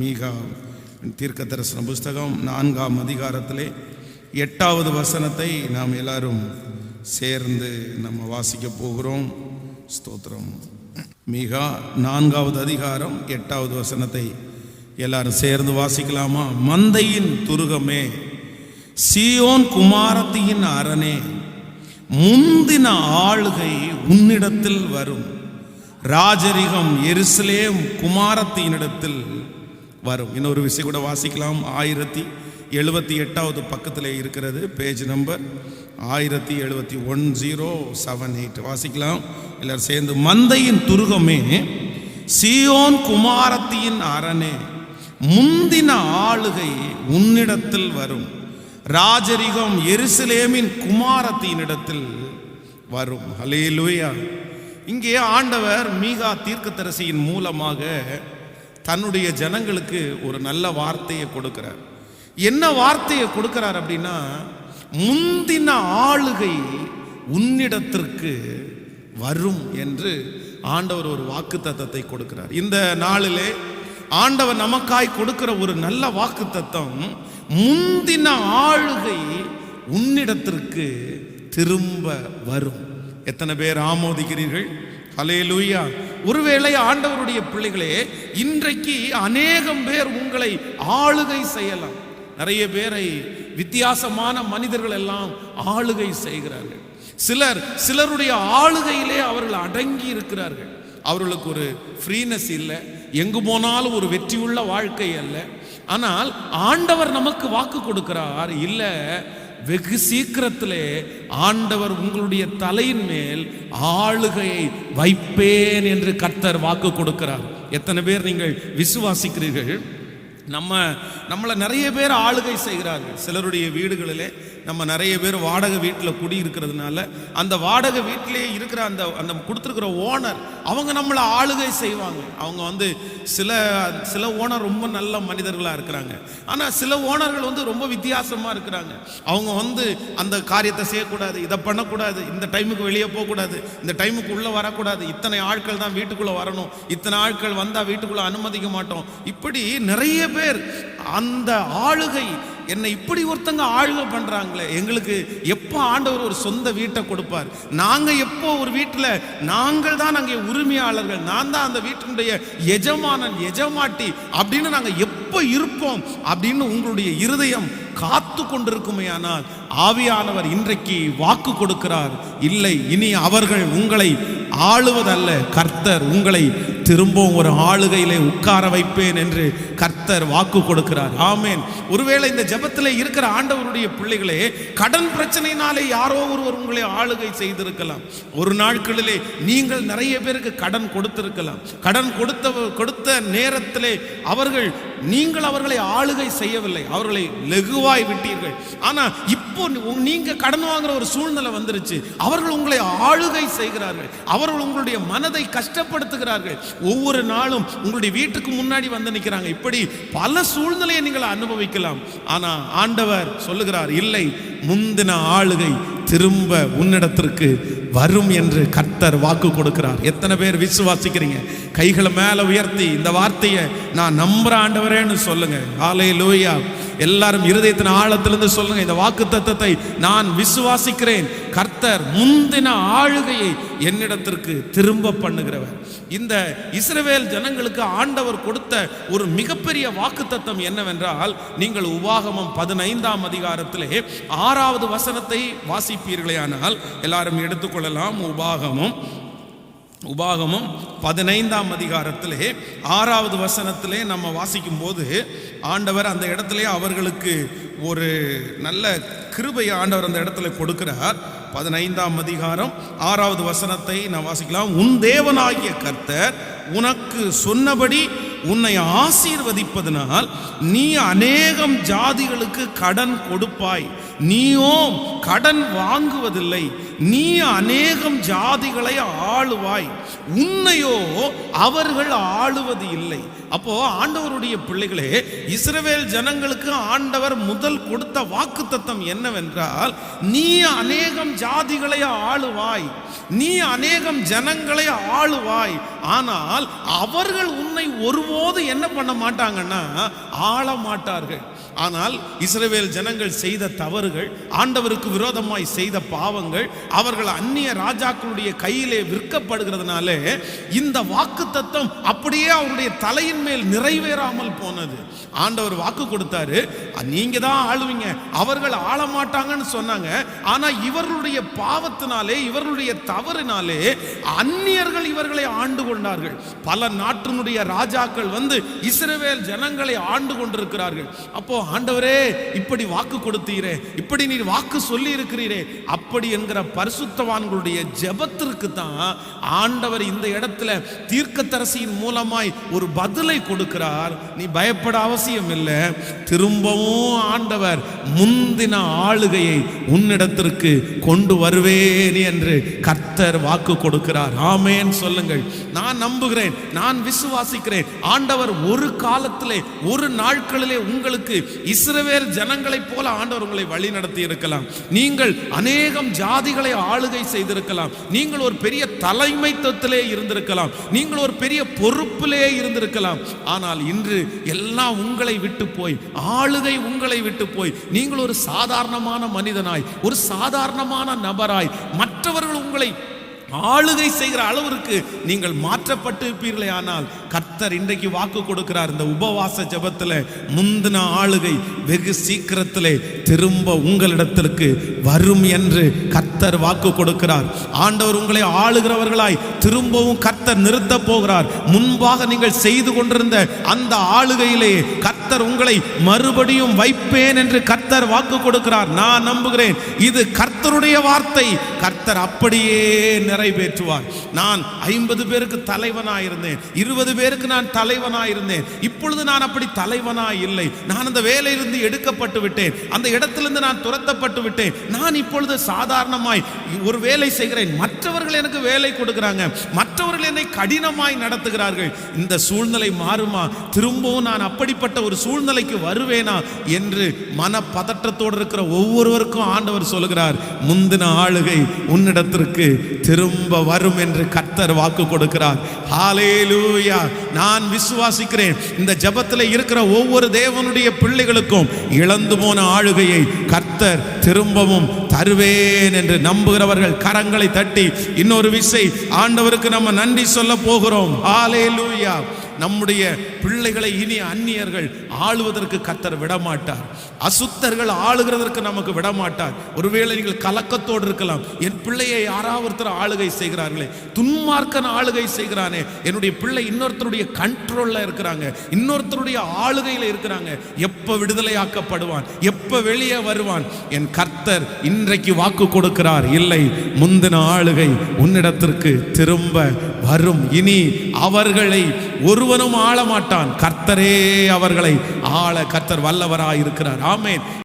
மீகா தீர்க்க தரிசன புஸ்தகம் நான்காம் அதிகாரத்திலே எட்டாவது வசனத்தை நாம் எல்லாரும் சேர்ந்து நம்ம வாசிக்க போகிறோம். ஸ்தோத்திரம். மீகா நான்காவது அதிகாரம் எட்டாவது வசனத்தை எல்லாரும் சேர்ந்து வாசிக்கலாமா? மந்தையின் துருகமே சீயோன் குமாரத்தியின் அரணே முந்தின ஆளுகை உன்னிடத்தில் வரும். ராஜரிகம் எருசலேம் குமாரத்தினிடத்தில் வரும். இன்னொரு விஷயம் கூட வாசிக்கலாம். ஆயிரத்தி எழுபத்தி எட்டாவது பக்கத்தில் இருக்கிறது. பேஜ் நம்பர் ஆயிரத்தி எழுபத்தி one zero oh seven eight வாசிக்கலாம். எல்லாரும் சேர்ந்து மந்தையின் துருகமே சியோன் குமாரத்தியின் அரணே முந்தின ஆளுகை உன்னிடத்தில் வரும். ராஜரிகம் எருசலேமின் குமாரத்தினிடத்தில் வரும். ஹலேலூயா இங்கே ஆண்டவர் மீகா தீர்க்கதரிசியின் மூலமாக தன்னுடைய ஜனங்களுக்கு ஒரு நல்ல வார்த்தையை கொடுக்கிறார். என்ன வார்த்தையை கொடுக்கிறார் அப்படின்னா முந்தின ஆளுகை உன்னிடத்திற்கு வரும் என்று ஆண்டவர் ஒரு வாக்கு தத்தத்தை கொடுக்கிறார். இந்த நாளிலே ஆண்டவர் நமக்காய் கொடுக்கிற ஒரு நல்ல வாக்கு தத்தம் முந்தின ஆளுகை உன்னிடத்திற்கு திரும்ப வரும். எத்தனை பேர் ஆமோதிக்கிறீர்கள்? ஹலேலூயா ஒருவேளை ஆண்டவருடைய பிள்ளைகளே இன்றைக்கு அநேகம் பேர் உங்களை ஆளுகை செய்யலாம். நிறைய பேரை வித்தியாசமான மனிதர்கள் எல்லாம் ஆளுகை செய்கிறார்கள். சிலர் சிலருடைய ஆளுகையிலே அவர்கள் அடங்கி இருக்கிறார்கள். அவர்களுக்கு ஒரு ஃப்ரீனஸ் இல்லை. எங்கு போனாலும் ஒரு வெற்றியுள்ள வாழ்க்கை அல்ல. ஆனால் ஆண்டவர் நமக்கு வாக்கு கொடுக்கிறார் இல்லை வெகு சீக்கிரத்திலே ஆண்டவர் உங்களுடைய தலையின் மேல் ஆளுகையை வைப்பேன் என்று கர்த்தர் வாக்கு கொடுக்கிறார். எத்தனை பேர் நீங்கள் விசுவாசிக்கிறீர்கள்? நம்ம நம்மளை நிறைய பேர் ஆளுகை செய்கிறார்கள். சிலருடைய வீடுகளிலே நம்ம நிறைய பேர் வாடகை வீட்டில் குடியிருக்கிறதுனால அந்த வாடகை வீட்டிலே இருக்கிற அந்த அந்த கொடுத்துருக்கிற ஓனர் அவங்க நம்மளை ஆளுகை செய்வாங்க. அவங்க வந்து சில சில ஓனர் ரொம்ப நல்ல மனிதர்களாக இருக்கிறாங்க. ஆனால் சில ஓனர்கள் வந்து ரொம்ப வித்தியாசமாக இருக்கிறாங்க. அவங்க வந்து அந்த காரியத்தை செய்யக்கூடாது இதை பண்ணக்கூடாது இந்த டைமுக்கு வெளியே போகக்கூடாது இந்த டைமுக்கு உள்ளே வரக்கூடாது இத்தனை ஆட்கள் தான் வீட்டுக்குள்ளே வரணும் இத்தனை ஆட்கள் வந்தால் வீட்டுக்குள்ளே அனுமதிக்க மாட்டோம். இப்படி நிறைய பேர். அந்த ஆளுகை என்னை இப்படி ஒருத்தங்க ஆளுகை பண்றாங்களே. எங்களுக்கு எப்போ ஆண்டவர் ஒரு சொந்த வீட்டை கொடுப்பார்? நாங்கள் எப்போ ஒரு வீட்டில் நாங்கள் தான் அங்கே உரிமையாளர்கள் நான் தான் அந்த வீட்டினுடைய எஜமானன் எஜமாட்டி அப்படின்னு நாங்க எப்போ இருப்போம் அப்படின்னு உங்களுடைய இருதயம் காத்து கொண்டிருக்குமே ஆனால் ஆவியானவர் இன்றைக்கு வாக்கு கொடுக்கிறார். இல்லை இனி அவர்கள் உங்களை ஆளுவதல்ல. கர்த்தர் உங்களை திரும்பவும் ஒரு ஆளுகையிலே உட்கார வைப்பேன் என்று கர்த்தர் வாக்கு கொடுக்கிறார். ஆமேன். ஒருவேளை இந்த ஜபத்தில் இருக்கிற ஆண்டவருடைய பிள்ளைகளே கடன் பிரச்சனையினாலே யாரோ ஒருவர் உங்களை ஆளுகை செய்திருக்கலாம். ஒரு நாட்களிலே நீங்கள் நிறைய பேருக்கு கடன் கொடுத்திருக்கலாம். கடன் கொடுத்த கொடுத்த நேரத்திலே அவர்கள் நீங்கள் அவர்களை ஆளுகை செய்யவில்லை. அவர்களை லெகுவாய் விட்டீர்கள். ஆனால் இப்போ நீங்க கடன் வாங்குற ஒரு சூழ்நிலை வந்துருச்சு. அவர்கள் உங்களை ஆளுகை செய்கிறார்கள். அவர்கள் உங்களுடைய மனதை கஷ்டப்படுத்துகிறார்கள். ஒவ்வொரு நாளும் உங்களுடைய வீட்டுக்கு முன்னாடி வந்து நிற்கிறாங்க இப்படி பல சூழ்நிலையை நீங்கள் அனுபவிக்கலாம். ஆனால் ஆண்டவர் சொல்லுகிறார் இல்லை முந்தின ஆளுகை திரும்ப உன்னிடத்திற்கு வரும் என்று கர்த்தர் வாக்கு கொடுக்கிறார். எத்தனை பேர் விசுவாசிக்கிறீங்க? கைகளை மேலே உயர்த்தி இந்த வார்த்தையை நான் நம்புற ஆண்டவரேன்னு சொல்லுங்க. ஆலை லூயா எல்லாரும் இருதயத்தின் ஆழத்திலிருந்து சொல்லுங்க இந்த வாக்கு தத்தத்தை நான் விசுவாசிக்கிறேன். கர்த்தர் முந்தின ஆளுகையை என்னிடத்திற்கு திரும்ப பண்ணுகிறவர். இந்த இஸ்ரவேல் ஜனங்களுக்கு ஆண்டவர் கொடுத்த ஒரு மிகப்பெரிய வாக்குத்தத்தம் என்னவென்றால் நீங்கள் உபாகமம் பதினைந்தாம் அதிகாரத்திலே ஆறாவது வசனத்தை வாசிப்பீர்களே ஆனால் எல்லாரும் எடுத்துக்கொள்ளலாம். உபாகமம் உபாகமும் பதினைந்தாம் அதிகாரத்திலே ஆறாவது வசனத்திலே நம்ம வாசிக்கும் போது ஆண்டவர் அந்த இடத்திலே அவர்களுக்கு ஒரு நல்ல கிருபையை ஆண்டவர் அந்த இடத்துல கொடுக்கிறார். பதினைந்தாம் அதிகாரம் ஆறாவது வசனத்தை நான் வாசிக்கலாம். உன் தேவனாகிய கர்த்தர் உனக்கு சொன்னபடி உன்னை ஆசீர்வதிப்பதனால் நீ அநேகம் ஜாதிகளுக்கு கடன் கொடுப்பாய். நீயோ கடன் வாங்குவதில்லை. நீ அநேகம் ஜாதிகளை ஆளுவாய். உன்னையோ அவர்கள் ஆளுவது இல்லை. அப்போ ஆண்டவருடைய பிள்ளைகளே இஸ்ரவேல் ஜனங்களுக்கு ஆண்டவர் முதல் கொடுத்த வாக்குத்தத்தம் என்னவென்றால் நீ அநேகம் ஜாதிகளை ஆளுவாய். நீ அநேகம் ஜனங்களை ஆளுவாய். ஆனால் அவர்கள் உன்னை ஒருபோது என்ன பண்ண மாட்டாங்கன்னா ஆள மாட்டார்கள் ஆனால் இஸ்ரவேல் ஜனங்கள் செய்த தவறுகள் ஆண்டவருக்கு விரோதமாய் செய்த பாவங்கள் அவர்கள் அந்நிய ராஜாக்களுடைய கையிலே விற்கப்படுகிறதுனால இந்த வாக்கு தத்தம் அப்படியே அவருடைய தலையின் மேல் நிறைவேறாமல் போனது. ஆண்டவர் வாக்கு கொடுத்தாரு நீங்க தான் ஆளுவீங்க. அவர்கள் ஆள மாட்டாங்கன்னு சொன்னாங்க. ஆனா இவர்களுடைய பாவத்தினாலே இவர்களுடைய தவறினாலே அந்நியர்கள் இவர்களை ஆண்டு கொண்டார்கள். பல நாட்டினுடைய ராஜாக்கள் வந்து இஸ்ரவேல் ஜனங்களை ஆண்டு கொண்டிருக்கிறார்கள். அப்போ ஆண்டவரே இப்படி வாக்கு கொடுத்தீரே இப்படி நீர் வாக்கு சொல்லி இருக்கிறீரே அப்படி என்கிற பரிசுத்தவான்களுடைய ஜெபத்திற்கு தான் ஆண்டவர் இந்த இடத்துல தீர்க்கத்தரசியின் மூலமாய் ஒரு பதிலை கொடுக்கிறார். நீ பயப்பட அவசியம் இல்லை. திரும்பவும் ஆண்டவர் முந்தின ஆளுகையை உன்னிடத்திற்கு கொண்டு வருவேன் என்று கர்த்தர் வாக்கு கொடுக்கிறார். ஆமேன். சொல்லுங்கள். நான் நான் நம்புகிறேன் நான் விசுவாசிக்கிறேன். ஆண்டவர் ஒரு காலத்திலே ஒரு நாட்களிலே உங்களுக்கு இஸ்ரவேல் ஜனங்களைப் போல ஆண்டவர் உங்களை வழி நடத்தி இருக்கலாம். நீங்கள் அநேகம் ஜாதிகளை ஆளுகை செய்திருக்கலாம். நீங்கள் ஒரு பெரிய தலைமைத்துவத்திலே இருந்திருக்கலாம். நீங்கள் ஒரு பெரிய பொறுப்பிலே இருந்திருக்கலாம். ஆனால் இன்று எல்லாம் உங்களை விட்டு போய் ஆளுகை உங்களை விட்டு போய் நீங்கள் ஒரு சாதாரணமான மனிதனாய் ஒரு சாதாரணமான நபராய் மற்றவர்கள் உங்களை ஆளுகை செய்கிற அளவிற்கு நீங்கள் மாற்றப்பட்டு இருப்பீர்களே ஆனால் கர்த்தர் இன்றைக்கு வாக்கு கொடுக்கிறார் இந்த உபவாச ஜபத்தில் முந்தின ஆளுகை வெகு சீக்கிரத்திலே திரும்ப உங்களிடத்திற்கு வரும் என்று கர்த்தர் வாக்கு கொடுக்கிறார். ஆண்டவர் உங்களை ஆளுகிறவர்களாய் திரும்பவும் கர்த்தர் நிறுத்த போகிறார். முன்பாக நீங்கள் செய்து கொண்டிருந்த அந்த ஆளுகையிலே கர்த்தர் உங்களை மறுபடியும் வைப்பேன் என்று கர்த்தர் வாக்கு கொடுக்கிறார். நான் நம்புகிறேன் இது கர்த்தருடைய வார்த்தை. கர்த்தர் அப்படியே நிறைவேற்றுவார். நான் ஐம்பது பேருக்கு தலைவனாய் இருந்தேன் இருபது பேருக்கு நான் தலைவனாய் இருந்தேன் இப்பொழுது நான் அப்படி தலைவனாய் இல்லை நான் அந்த வேலையிலிருந்து எடுக்கப்பட்டு விட்டேன். அந்த இடத்திலிருந்து நான் துரத்தப்பட்டு விட்டேன். நான் இப்பொழுது சாதாரணமாய் ஒரு வேலை செய்கிறேன். மற்றவர்கள் எனக்கு வேலை கொடுக்குறாங்க. மற்றவர்கள் என்னை கடினமாய் நடத்துகிறார்கள். இந்த சூழ்நிலை மாறுமா? திரும்பவும் நான் அப்படிப்பட்ட ஒரு சூழ்நிலைக்கு வருவேனா? என்று மன பதற்றத்தோடு இருக்கிற ஒவ்வொருவருக்கும் ஆண்டவர் சொல்லுகிறார். முந்தின ஆளுகை உன்னிடத்திற்கு திரும்ப வரும் என்று கர்த்தர் வாக்கு கொடுக்கிறார். ஹalleluya! நான் விசுவாசிக்கிறேன். இந்த ஜபத்தில் இருக்கிற ஒவ்வொரு தேவனுடைய பிள்ளைகளுக்கும் இழந்து போன ஆளுகையை கர்த்தர் திரும்பவும் தருவேன் என்று நம்புகிறவர்கள் கரங்களை தட்டி இன்னொரு விசை ஆண்டவருக்கு நம்ம நன்றி சொல்ல போகிறோம். ஆலே லூயா நம்முடைய பிள்ளைகளை இனி அந்நியர்கள் ஆளுவதற்கு கத்தர் விடமாட்டார். அசுத்தர்கள் ஆளுகிறதற்கு நமக்கு விடமாட்டார். ஒருவேளை நீங்கள் கலக்கத்தோடு இருக்கலாம். என் பிள்ளையை யாராவது ஒருத்தர் ஆளுகை செய்கிறார்களே? துன்மார்க்கன் ஆளுகை செய்கிறானே. என்னுடைய பிள்ளை இன்னொருத்தருடைய கண்ட்ரோல்ல இருக்கிறாங்க. இன்னொருத்தருடைய ஆளுகையில் இருக்கிறாங்க. எப்ப விடுதலையாக்கப்படுவான்? எப்ப வெளியே வருவான்? என் கர்த்தர் இன்றைக்கு வாக்கு கொடுக்கிறார். இல்லை முந்தின ஆளுகை உன்னிடத்திற்கு திரும்ப வரும். இனி அவர்களை ஒருவனும் ஆள மாட்டான் கர்த்தரே அவர்களை ஆள. கர்த்தர் வல்லவராய் இருக்கிறார் ஆமேன்.